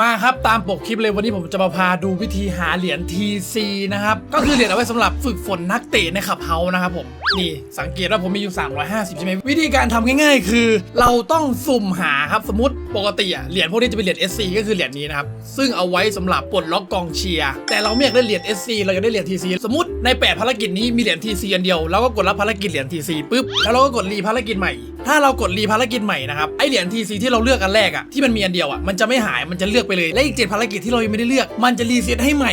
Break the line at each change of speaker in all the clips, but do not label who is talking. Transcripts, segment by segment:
มาครับตามปกคลิปเลยวันนี้ผมจะมาพาดูวิธีหาเหรียญ TC นะครับ ก็คือเหรียญเอาไว้สำหรับฝึกฝนนักเตะในขับเฮานะครับผม นี่สังเกตว่าผมมีอยู่ 350 ใช่ไหมวิธีการทำง่ายๆ คือ เราต้องสุ่มหาครับสมมติปกติอะเหรียญพวกนี้จะเป็นเหรียญ SC ก็คือเหรียญนี้นะครับ ซึ่งเอาไว้สำหรับปลดล็อกกองเชียร์แต่เราไม่อยากได้เหรียญ SC เราอยากได้เหรียญ TC สมมติใน 8 ภารกิจนี้มีเหรียญ TC อันเดียวเราก็กดรับภารกิจเหรียญ TC ปุ๊บแล้วเราก็กดรีภารกิจใหม่ ถ้าเรากดรีภารกิจใหม่นะครับไอเหรียญทีซีที่เราเลือกอันแรกอะที่มันมีอันเดียวอะมันจะไม่หายมันจะเลือกไปเลยและอีกเจ็ดภารกิจที่เรายังไม่ได้เลือก มันจะรีเซ็ตให้ใหม่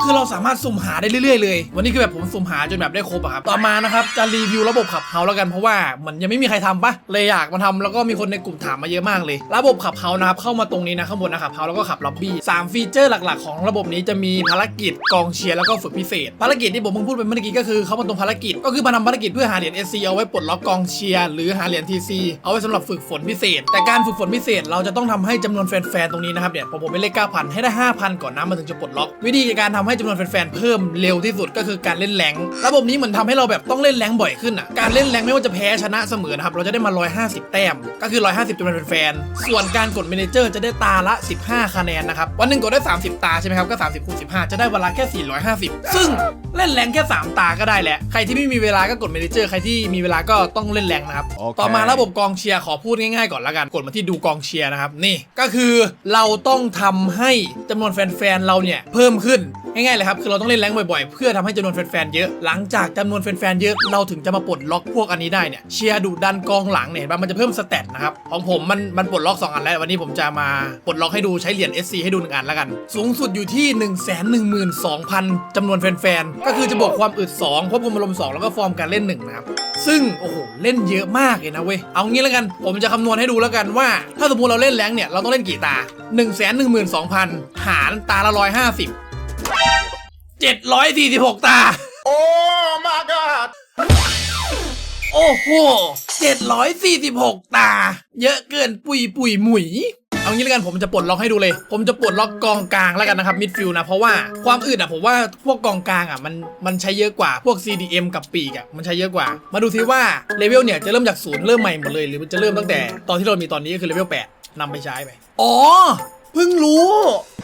คือเราสามารถสุ่มหาได้เรื่อยๆเลย วันนี้คือแบบผมสุ่มหาจนแบบได้ครบอะครับ ต่อมานะครับจะรีวิวระบบขับเฮาแล้วกันเพราะว่ามันยังไม่มีใครทำปะเลยอยากมาทำแล้วก็มีคนในกลุ่มถามมาเยอะมากเลย ระบบขับเฮานะครับเข้ามาตรงนี้นะข้างบนนะขับเฮาแล้วก็ขับล็อบบี้สามฟีเจอร์หลักๆ ของระบบนี้จะมีภารกิจกองเชียร์แล้วก็ฝึกพิเศษ ภารกิจที่ผมเพิ่งพูดไปเมื่อกี้ก็คือเขามาตรงภารกิจ ก็คือมาทำภารกิจเพื่อหาเหรียญ SC เอาไว้ปลดล็อกกองเชียร์หรือหาเหรียญ TC เอาไว้สำหรับฝึกฝนพิเศษ แต่การฝึกฝนพิเศษ เราจะต้องทำให้จำนวนแฟนๆตรงนี้นะครับเนี่ยผมผมเป็นเลข9,000ให้ได้5,000ก่อนนะมันถึงจะปลดล็อกวิธีการทำให้จำนวนแฟนๆเพิ่มเร็วที่สุดก็คือการเล่นแรงค์ระบบนี้เหมือนทำให้เราแบบต้องเล่นแรงค์บ่อยขึ้นอะการเล่นแรงค์ไม่ว่าจะแพ้ชนะเสมอนะครับเราจะได้มา 150 แต้ม ก็คือ 150จำนวนแฟนๆส่วนการกดเมเนเจอร์จะได้ตาละ 15 คะแนนนะครับวันหนึ่งกดได้ 30 ตาใช่ไหมครับก็ 30คูณ15 จะได้เวลาแค่ 450 ซึ่งเล่นแรงค์แค่ 3 ตาก็ได้แหละใครที่ไม่มีเวลาก็กดเมเนเจอร์ใครที่มีเวลาก็ต้องเล่นแรงค์นะครับ
โอเค
ต่อมาระบบกองเชียร์ขอพูดง่ายๆก่อนละกันกดมาที่ดูกองเชียร์นะครับนี่ก็คือเราต้องทำให้จำนวนแฟนๆเราเนี่ยเพิ่มขึ้นง่ายๆเลยครับคือเราต้องเล่นแรงบ่อยๆ เพื่อทำให้จำนวนแฟนๆเยอะ หลังจากจำนวนแฟนๆเยอะเราถึงจะมาปลดล็อกพวกอันนี้ได้เนี่ยเชียร์ดุดันกองหลังเนี่ยเห็นปะมันจะเพิ่มสเตตนะครับของผมมันมันปลดล็อก 2 อันแล้ววันนี้ผมจะมาปลดล็อกให้ดูใช้เหรียญ SC ให้ดูหนึ่งอันแล้วกัน สูงสุดอยู่ที่ 1 1 2 0 0 0จำนวนแฟนๆก็คือจะบวกความอึด2ควบคุมอารมณ์2แล้วก็ฟอร์มการเล่น1นะครับซึ่งโอ้โหเล่นเยอะมากเลยนะเว้ยเอางี้แล้วกันผมจะคำนวณให้ดูแล้วกันว่า ถ้าสมมติเราเล่นแรงเนี่ยเราต้องเล่นกี่ตา 1 1 2 0 0 0 หารตาละ150 746ตา
โอ้ my god
โอ้โห746ตา เยอะเกินปุยปุยหมุยเอางี้แล้วกันผมจะปลดล็อกให้ดูเลย ผมจะปลดล็อกกองกลางแล้วกันนะครับมิดฟิลนะเพราะว่าความอื่นอะผมว่าพวกกองกลางอะมันมันใช้เยอะกว่าพวก CDM กับปีกอะมันใช้เยอะกว่า มาดูซิว่าเลเวลเนี่ยจะเริ่มจากศูนย์เริ่มใหม่หมดเลยหรือมันจะเริ่มตั้งแต่ตอนที่เรามีตอนนี้ก็คือเลเวล8นำไปใช้ไปอ๋อ เพิ่งรู้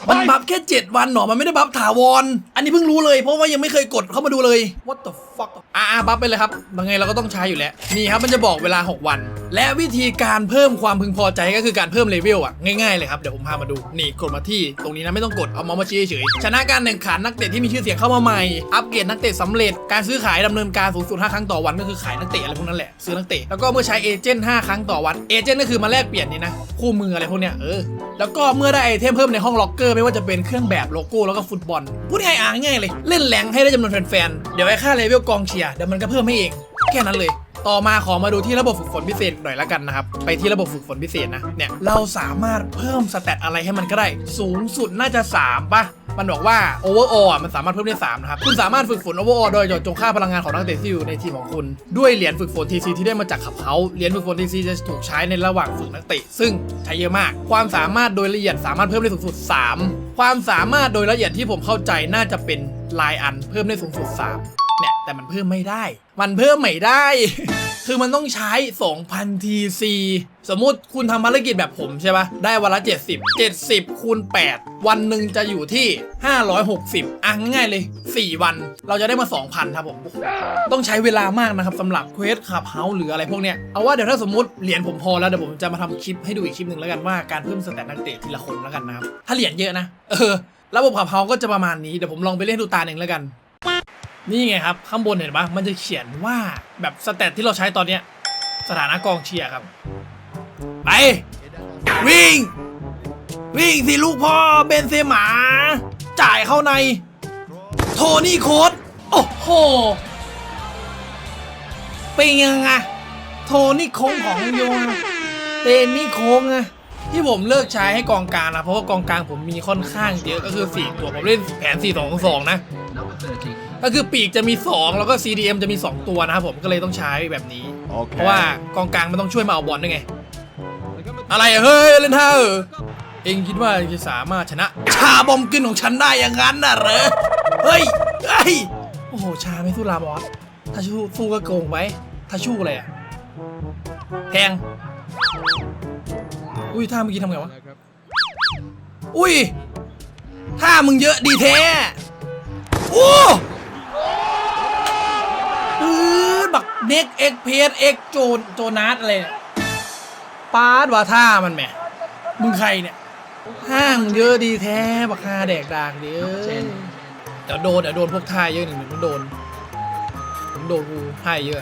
มันบัฟแค่ 7 วันหนอ มันไม่ได้บัฟถาวร อันนี้เพิ่งรู้เลย เพราะว่ายังไม่เคยกดเข้ามาดูเลย what the fuck อ่าบัฟไปเลยครับยังไงเราก็ต้องใช้อยู่แล้ว นี่ครับมันจะบอกเวลา 6 วัน และวิธีการเพิ่มความพึงพอใจก็คือการเพิ่มเลเวลอะง่ายๆเลยครับเดี๋ยวผมพามาดูนี่กดมาที่ตรงนี้นะไม่ต้องกดเอาเมาส์มาชี้เฉยชนะการแข่งขันนักเตะที่มีชื่อเสียงเข้ามาใหม่ อัปเกรดนักเตะสำเร็จการซื้อขายดำเนินการสูงสุด5ครั้งต่อวันก็คือขายนักเตะอะไรพวกนั้นแหละซื้อนักเตะแล้วก็เมื่อใช้เอเจนต์5ครั้งต่อวันเอเจนต์ก็คือมาแลกเปลี่ยนนี่นะคู่มืออะไรพวกเนี้ยเออแล้วก็เมื่อได้ไอเทมเพิ่มในห้องล็อกเกอร์ไม่ว่าจะเป็นเครื่องแบบโลโก้แล้วก็ฟุตบอลพูดง่ายๆง่ายเลย เล่นแรงให้ได้จำนวนแฟนๆเดี๋ยวไอ้ค่าเลเวลกองเชียร์เดี๋ยวมันก็เพิ่มให้เองแค่นั้นเลย ต่อมาขอมาดูที่ระบบฝึกฝนพิเศษหน่อยละกันนะครับ ไปที่ระบบฝึกฝนพิเศษนะ เนี่ย เราสามารถเพิ่มสเตตอะไรให้มันก็ได้ สูงสุดน่าจะ3ป่ะมันบอกว่า overall อะมันสามารถเพิ่มได้ 3 นะครับ คุณสามารถฝึกฝน overall โดยหยดจงค่าพลังงานของนักเตะที่อยู่ในทีมของคุณ ด้วยเหรียญฝึกฝน TC ที่ได้มาจากขับเขาเหรียญฝึกฝน TC จะถูกใช้ในระหว่างฝึกนักเตะซึ่งใช้เยอะมาก ความสามารถโดยละเอียดสามารถเพิ่มได้สูงสุด 3 ความสามารถโดยละเอียดที่ผมเข้าใจน่าจะเป็นลายอันเพิ่มได้สูงสุด 3 เนี่ยแต่มันเพิ่มไม่ได้ มันเพิ่มไม่ได้ คือมันต้องใช้ 2,000 TC สมมุติคุณทำภารกิจแบบผมใช่ปะได้วันละ 70 70 คูณ 8 วันหนึ่งจะอยู่ที่ 560 อะง่ายเลย 4 วัน เราจะได้มา 2,000 ครับผม ต้องใช้เวลามากนะครับสำหรับเควสขับเฮาหรืออะไรพวกเนี้ย เอาว่าเดี๋ยวถ้าสมมติเหรียญผมพอแล้วเดี๋ยวผมจะมาทำคลิปให้ดูอีกคลิปหนึ่งแล้วกันว่าการเพิ่มสแตทนักเตะทีละคนแล้วกันนะครับ ถ้าเหรียญเยอะนะ เออ ระบบขับเฮาก็จะประมาณนี้ เดี๋ยวผมลองไปเล่นดูตาหนึ่งแล้วกัน นี่ไงครับ ข้างบนเห็นปะมันจะเขียนว่าแบบสเตตที่เราใช้ตอนเนี้ยสถานะกองเชียร์ครับ ไป วิ่ง วิ่งสิลูกพ่อเบนเซหมา จ่ายเข้าใน โทนี่โค้ดโอ้โหเป็นยังไงโทนี่โค้งของโยนเตนี่โค้งอะที่ผมเลิกใช้ให้กองกลางนะเพราะว่ากองกลางผมมีค่อนข้างเยอะก็คือ 4 ตัวผมเล่นแผน4 2 2นะ ก็คือปีกจะมี 2 แล้วก็ CDM จะมี 2 ตัวนะครับผมก็เลยต้องใช้แบบนี้
โอเค
เพราะว่ากองกลางมันต้องช่วยมาเอาบอลด้วยไง อะไรอะเฮ้ยเล่นท่าเออเองคิดว่าจะสามารถชนะ ชาบอมกึนของฉันได้อย่างนั้นน่ะเหรอเฮ้ยเฮ้ยโอ้โหชาไม่สู้ลามอสถ้าชูสู้ก็โกงไปถ้าชูอะไรอะแทงอุ้ยท่าเมื่อกี้ทำไงวะอุ้ยถ้ามึงเยอะดีแท้โอ้ปืน บักเน็กเอ็กเพสเอ็กโจนโจนัสอะไรเนี่ยปาดว่าท่ามันแหมมึงใครเนี่ย ห้างเยอะดีแท้บักฮาแดกดากเด้อเดี๋ยวโดนเดี๋ยวโดนพวกท่าเยอะหนึ่งมันโดนผมโดนกูท่าเยอะ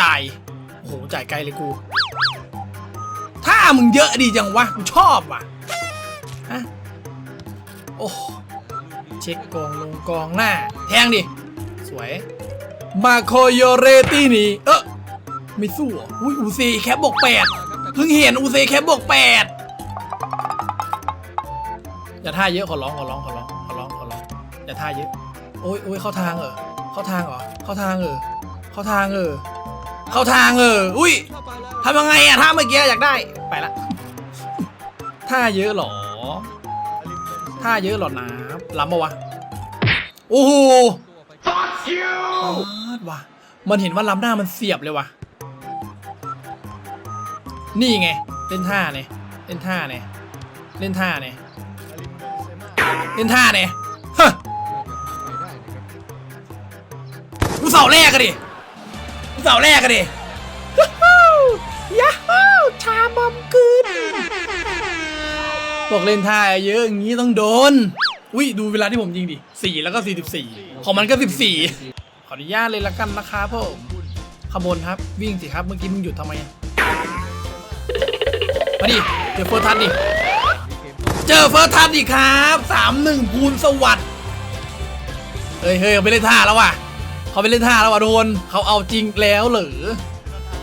จ่ายโอ้โหจ่ายไกลเลยกูถ้ามึงเยอะดีจังวะกูชอบว่ะฮะโอ้เช็คกองลงกองหน้า แทงดิ สวย มาโคโยเรตี้นี่เออไม่สู้เหรออุ้ยอูซีแคปบวกแปดเพิ่งเห็นอูซีแคปบวกแปดอย่าท่าเยอะขอร้องขอร้องขอร้องขอร้องขอร้องอย่าท่าเยอะโอ้ยโอ้ยเข้าทางเหรอเข้าทางเหรอเข้าทางเออเข้าทางเออเข้าทางเอออุ้ยทำยังไงอะท่าเมื่อกี้อยากได้ไปละท่าเยอะหรอท่าเยอะหรอนะล้ำปะวะโอ้โหปา ดว่ะ มันเห็นว่าล้ำหน้ามันเสียบเลยว่ะ นี่ไง เล่นท่าเนี่ย เล่นท่าเนี่ย เล่นท่าเนี่ย เล่นท่าเนี่ยฮะกูเสาแรกกันดิกูเสาแรกกันดิยูฮูยัฮูชาบอมกึนบอกเล่นท่าเยอะอย่างนี้ต้องโดน อุ้ยดูเวลาที่ผมยิงดิสี่แล้วก็สี่สิบสี่ของมันก็สิบสี่ข ออนุญาตเลยละกันนะครับผมขบวนครับ วิ่งสิครับ เมื่อกี้มึงหยุดทำไมอะมาดิเจอเฟิร์สทันดิ เจอเฟิร์สทันดิครับสามหนึ่งภูลสวัสด์เฮ้ยเฮ้ยเขาไปเล่นท่าแล้วว่ะเขาไปเล่นท่าแล้วว่ะโดนเขาเอาจริงแล้วเหรอ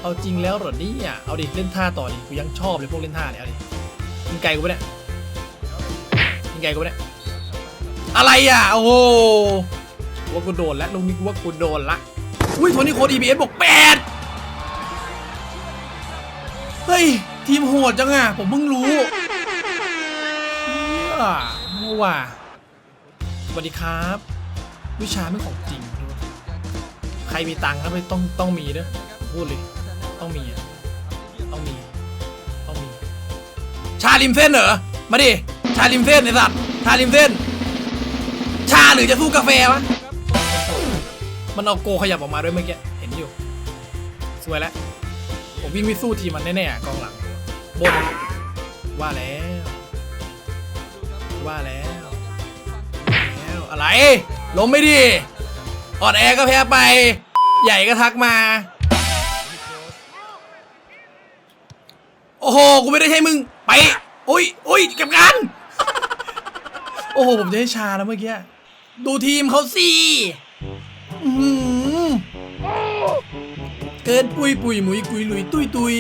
เอาจริงแล้วเหรอเนี่ยเอาดิเล่นท่าต่อดิกูยังชอบเลยพวกเล่นท่าเนี่ยเอาดิยิงไกลกูปเนี่ยยิงไกลกูปเนี่ยอะไรอะโอ้โห ว่ากูโดนแล้วลุงนี้กูว่ากูโดนละอุ้ยโทนี่โคด EBS บอกแปดเฮ้ย ทีมโหดจังอะ ผมเพิ่งรู้เยมั่วว่ะสวัสดีครับ วิชาไม่ของจริงด้วยใครมีตังค์ครับไม่ต้องต้องมีเด้อพูดเลย ต้องมีอะต้องมีต้องมี ชาริมเส้นเหรอ มาดิ ชาริมเส้นไอ้สัตว์ชาริมเส้น ชาหรือจะสู้กาแฟวะ มันเอาโกขยับออกมาด้วยเมื่อกี้ เห็นอยู่ สวยแล้ว ผมวิ่งไม่สู้ทีมันแน่ๆกองหลังบนว่าแล้ว ว่าแล้วแล้ว อะไรลงไม่ดีออนแอร์ก็แพ้ไป ใหญ่ก็ทักมา โอ้โห กูไม่ได้ใช้มึง ไปอุ้ยอุ้ยเก็บกันโอ้โห ผมจะให้ชาแล้วเมื่อกี้ ดูทีมเขาสิ เกินปุยปุยหมุยกุยหลุยตุยตุย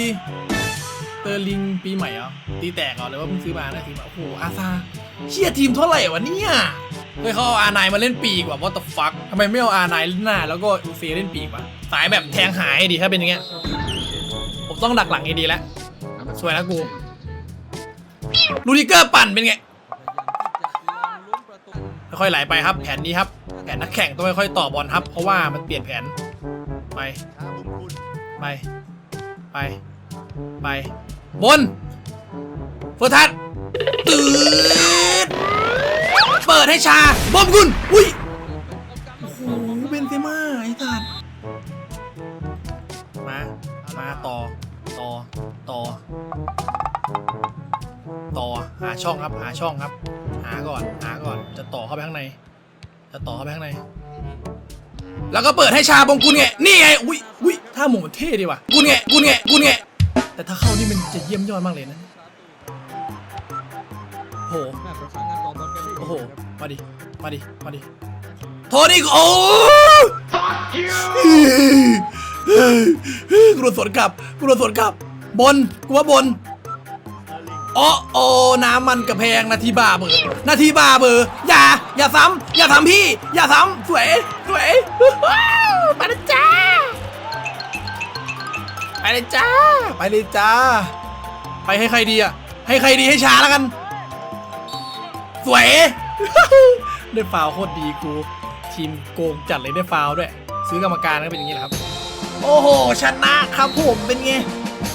เตอร์ลิงปีใหม่เหรอตีแตกเหรอหรือว่าเพิ่งซื้อมานะซื้อมโอ้โหอาซาเชียทีมเท่าไหร่วะเนี่ยเฮ้ยเขาเอาอาร์ไนมาเล่นปีกว่า what the fuck ทำไมไม่เอาอาร์ไนเล่นหน้า แล้วก็อูเฟเล่นปีกวะสายแบบแทงหายดีถ้าเป็นอย่างเงี้ยผมต้องดักหลังให้ดีแล้วสวยนะกูลูดิเกอร์ปั่นเป็นไง ค่อยๆไหลไปครับ แผนนี้ครับ แผนนักแข่งต้องค่อยๆต่อบอลครับ เพราะว่ามันเปลี่ยนแผน ไป ไป ไป ไป บนเฟิร์ทัศตื่นเปิดให้ชา บอมกุนอุ้ย โอ้โห เบนเซม่าไอ้สัตว์มา มาต่อ ต่อ ต่อ ต่อ หาช่องครับ หาช่องครับาก่อนหาก่อน จะต่อเข้าไปข้างใน จะต่อเข้าไปข้างใน แล้วก็เปิดให้ชาบงกุลไงนี่ไงอุ้ยอุ้ยท่าหมูมันเท่ดีว่ะกุลไงกุลไงกุลไงแต่ถ้าเข้านี่มันจะเยี่ยมยอดมากเลยนะโหโอ้โหมาดิมาดิมาดิโทนี่โอ้กูโดนสวนกลับกูโดนสวนกลับ บนกูว่าบน อ๋อโอ้น้ำมันกระแพงนาทีบ้าเบอร์นาทีบ้าเบอร์อย่า อย่าซ้ำอย่าทำพี่ อย่าซ้ำสวยสวยไปเลยจ้า ไปเลยจ้า ไปเลยจ้า ไปให้ใครดีอะ ให้ใครดีให้ช้าแล้วกัน สวยได้ฟาวโคตรดีกูทีมโกงจัดเลยได้ฟาวด้วย ซื้อกรรมการก็เป็นอย่างนี้แหละครับ โอ้โหชนะครับผมเป็นไง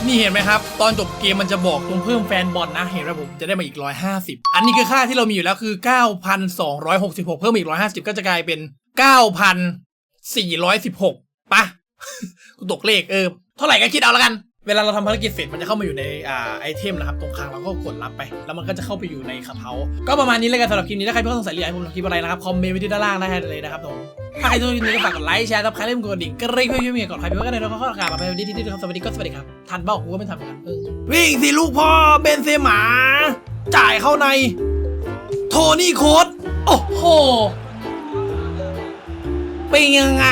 นี่เห็นไหมครับ ตอนจบเกมมันจะบอกตรงเพิ่มแฟนบอลนะ เห็นไหมผมจะได้มาอีก 150 อันนี้คือค่าที่เรามีอยู่แล้วคือ 9,266 เพิ่มอีก 150 ก็จะกลายเป็น 9,416ปะกูตกเลขเออ เท่าไหร่ก็คิดเอาละกัน เวลาเราทำภารกิจเสร็จมันจะเข้ามาอยู่ในอ่าไอเทมนะครับตรงคางเราก็กดรับไป แล้วมันก็จะเข้าไปอยู่ในขับเฮาก็ประมาณนี้เลยกันสำหรับคลิปนี้ถ้าใครเพิ่งสงสัยหรืออยากให้ผมคลิปอะไรนะครับคอมเมนต์ไว้ที่ด้านล่างได้เลยนะครับผมถ้าใครชอบคลิปนี้ก็ฝากกดไลค์แชร์ซับสไครเล่มกดดิ่งกระดิ่งเพื่อช่วยเมียกดใครเพื่อนกันเลยแล้วก็ข้อข่าวมาเป็นวันที่ที่ที่สวัสดีก็สวัสดีครับทันเบ้ากูก็ไม่ทำกันเออวิ่งสิลูกพ่อเบนเซหมาจ่ายเข้าใน โทนี่โค้ดโอ้โหเป็นยังไง